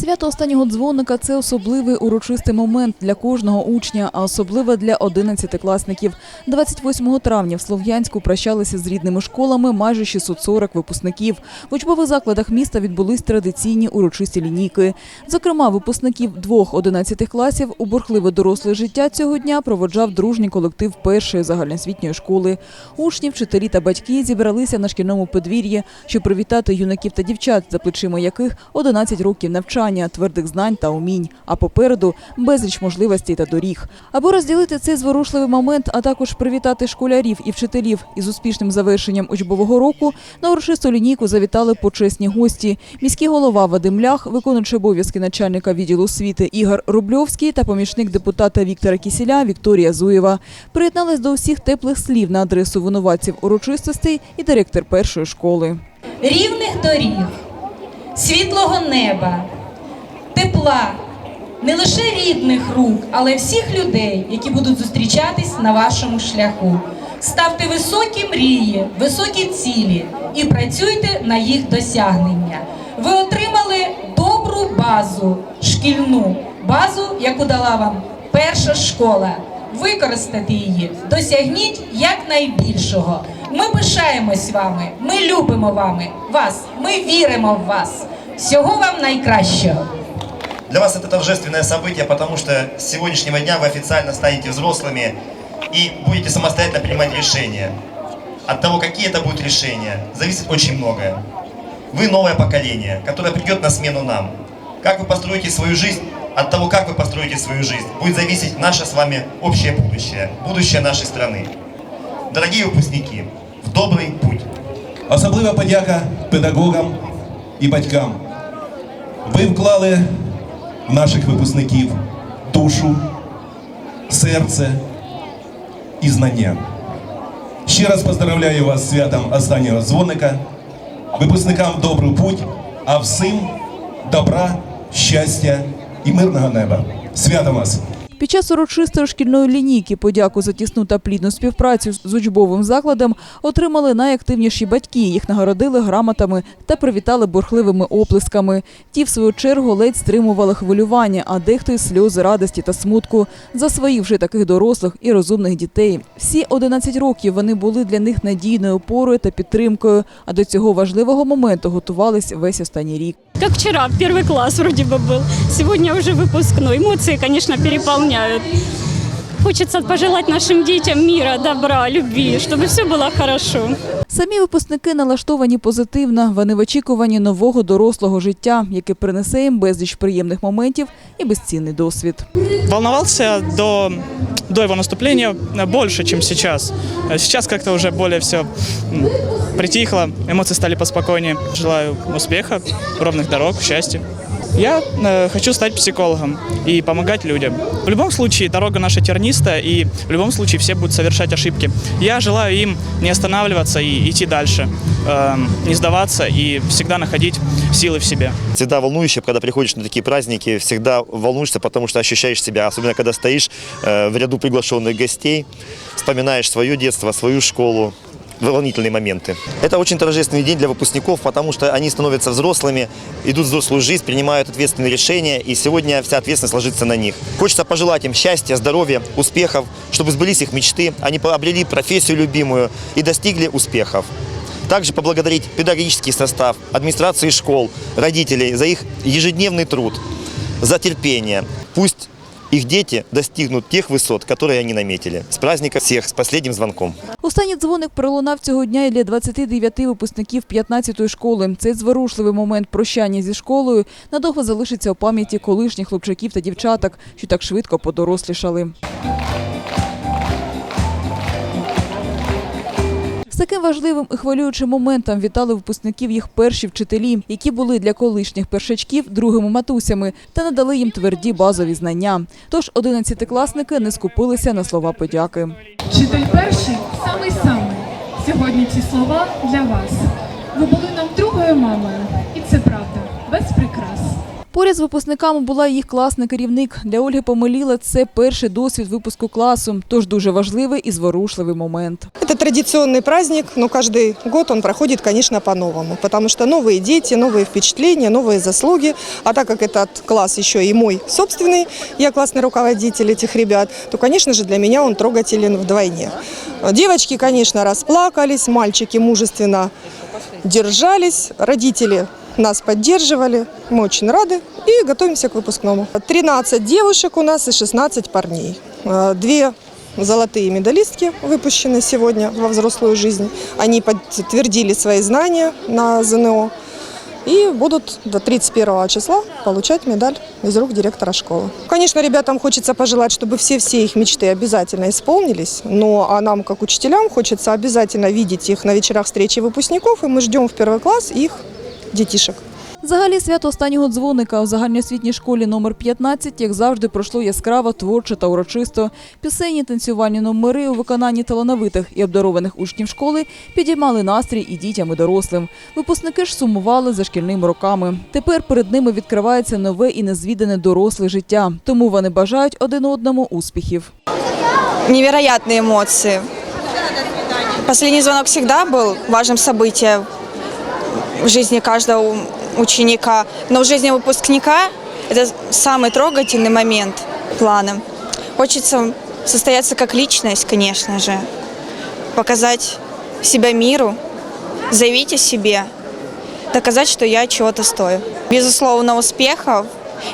Свято останнього дзвоника це особливий урочистий момент для кожного учня, а особливо для 11-класників. 28 травня в Слов'янську прощалися з рідними школами майже 640 випускників. В учбових закладах міста відбулись традиційні урочисті лінійки. Зокрема, випускників двох 11 класів у бурхливе доросле життя цього дня проводжав дружній колектив першої загальноосвітньої школи. Учні, вчителі та батьки зібралися на шкільному подвір'ї, щоб привітати юнаків та дівчат, за плечима яких 11 років навчання, твердих знань та умінь. А попереду безліч можливостей та доріг. Аби розділити цей зворушливий момент, а також привітати школярів і вчителів із успішним завершенням учбового року, на урочисту лінійку завітали почесні гості. Міський голова Вадим Лях, виконуючий обов'язки начальника відділу освіти Ігор Рубльовський та помічник депутата Віктора Кісіля Вікторія Зуєва. Приєднались до усіх теплих слів на адресу винуватців урочистостей і директор першої школи. рівних доріг, світлого неба, тепла, не лише рідних рук, але всіх людей, які будуть зустрічатись на вашому шляху. Ставте високі мрії, високі цілі і працюйте на їх досягнення. Ви отримали добру базу, шкільну базу, яку дала вам перша школа. Використати її, досягніть якнайбільшого. Ми пишаємось вами, ми любимо вами вас, ми віримо в вас. Всього вам найкращого. Для вас это торжественное событие, потому что с сегодняшнего дня вы официально станете взрослыми и будете самостоятельно принимать решения. От того, какие это будут решения, зависит очень многое. Вы новое поколение, которое придет на смену нам. Как вы построите свою жизнь, от того, как вы построите свою жизнь, будет зависеть наше с вами общее будущее, будущее нашей страны. Дорогие выпускники, в добрый путь! Особлива подяка педагогам і батькам. Ви вклали наших випускників душу, серце і знання. Ще раз поздравляю вас з святом останнього дзвоника, випускникам добру путь, а всім добра, щастя і мирного неба. Свято вас! Під час урочистої шкільної лінійки подяку за тісну та плідну співпрацю з учбовим закладом отримали найактивніші батьки. Їх нагородили грамотами та привітали бурхливими оплесками. Ті, в свою чергу, ледь стримували хвилювання, а дехто й сльози радості та смутку за своїх вже таких дорослих і розумних дітей. Всі 11 років вони були для них надійною опорою та підтримкою. А до цього важливого моменту готувались весь останній рік. Как вчера, первый класс вроде бы был. Сегодня уже выпускной. Эмоции, конечно, переполняют. Хочется пожелать нашим детям мира, добра, любви, чтобы все было хорошо. Самі випускники налаштовані позитивно. Вони в очікуванні нового дорослого життя, яке принесе їм безліч приємних моментів і безцінний досвід. волновался до, до его наступления больше, чем сейчас. Э, Сейчас как-то уже более все притихло, эмоции стали поспокойнее. Желаю успеха, ровных дорог, счастья. Я э, хочу стать психологом и помогать людям. В любом случае, дорога наша тернистая, и в любом случае все будут совершать ошибки. Я желаю им не останавливаться и идти дальше, э, не сдаваться и всегда находить силы в себе. Всегда волнующе, когда приходишь на такие праздники, всегда волнуешься, потому что ощущаешь себя, особенно когда стоишь э, в ряду приглашенных гостей, вспоминаешь свое детство, свою школу, волнительные моменты. Это очень торжественный день для выпускников, потому что они становятся взрослыми, идут в взрослую жизнь, принимают ответственные решения, и сегодня вся ответственность ложится на них. Хочется пожелать им счастья, здоровья, успехов, чтобы сбылись их мечты, они обрели профессию любимую и достигли успехов. Также поблагодарить педагогический состав, администрации школ, родителей за их ежедневный труд, за терпение. Пусть их дети достигнут тех высот, которые они наметили. С праздника всех, с последним звонком. Останній дзвоник пролунав цього дня і для 29 випускників 15-ї школи. Цей зворушливий момент прощання зі школою надовго залишиться у пам'яті колишніх хлопчаків та дівчаток, що так швидко подорослішали. Таким важливим і хвилюючим моментом вітали випускників їх перші вчителі, які були для колишніх першачків другими матусями та надали їм тверді базові знання. Тож одинадцятикласники не скупилися на слова подяки. Вчитель перший самий самий. Сьогодні ці слова для вас. Ви були нам другою мамою, і це правда, без прикрас. Поряд з випускниками була і їх класний керівник. Для Ольги Помиліла це перший досвід випуску класу, тож дуже важливий і зворушливий момент. Это традиционный праздник, но каждый год он проходит, конечно, по-новому, потому что новые дети, новые впечатления, новые заслуги. А так как этот класс еще и мой собственный, я классный руководитель этих ребят, то, конечно же, для меня он трогателен вдвойне. Девочки, конечно, расплакались, мальчики мужественно держались, родители нас поддерживали, мы очень рады и готовимся к выпускному. 13 девушек у нас и 16 парней. Э, Две золотые медалистки выпущены сегодня во взрослую жизнь. Они подтвердили свои знания на ЗНО и будут до 31 числа получать медаль из рук директора школы. Конечно, ребятам хочется пожелать, чтобы все-все их мечты обязательно исполнились, но а нам, как учителям, хочется обязательно видеть их на вечерах встречи выпускников, и мы ждем в первый класс их детишек. Взагалі свято останнього дзвоника у загальноосвітній школі номер 15, як завжди, пройшло яскраво, творчо та урочисто. Пісенні танцювальні номери у виконанні талановитих і обдарованих учнів школи підіймали настрій і дітям, і дорослим. Випускники ж сумували за шкільними роками. Тепер перед ними відкривається нове і незвідане доросле життя. Тому вони бажають один одному успіхів. невероятные эмоции. Последний звонок всегда был важным событием В жизни каждого ученика, но в жизни выпускника это самый трогательный момент плана. Хочется состояться как личность, конечно же, показать себя миру, заявить о себе, доказать, что я чего-то стою. Безусловно, успехов,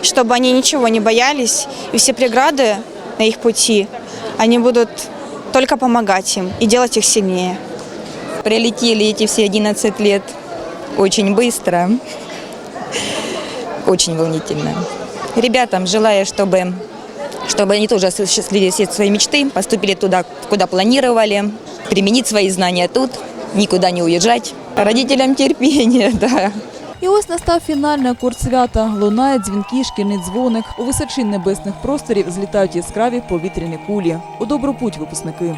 чтобы они ничего не боялись, и все преграды на их пути, они будут только помогать им и делать их сильнее. Прилетели эти все 11 лет очень быстро, очень волнительно. Ребятам желаю, чтобы, чтобы они тоже осуществили все свои мечты, поступили туда, куда планировали, применить свои знания тут, никуда не уезжать. Родителям терпения, да. І ось настав фінальний акорд свята. Лунає дзвінки, шкільний дзвоник. У височин небесних просторів злітають яскраві повітряні кулі. У добру путь, випускники.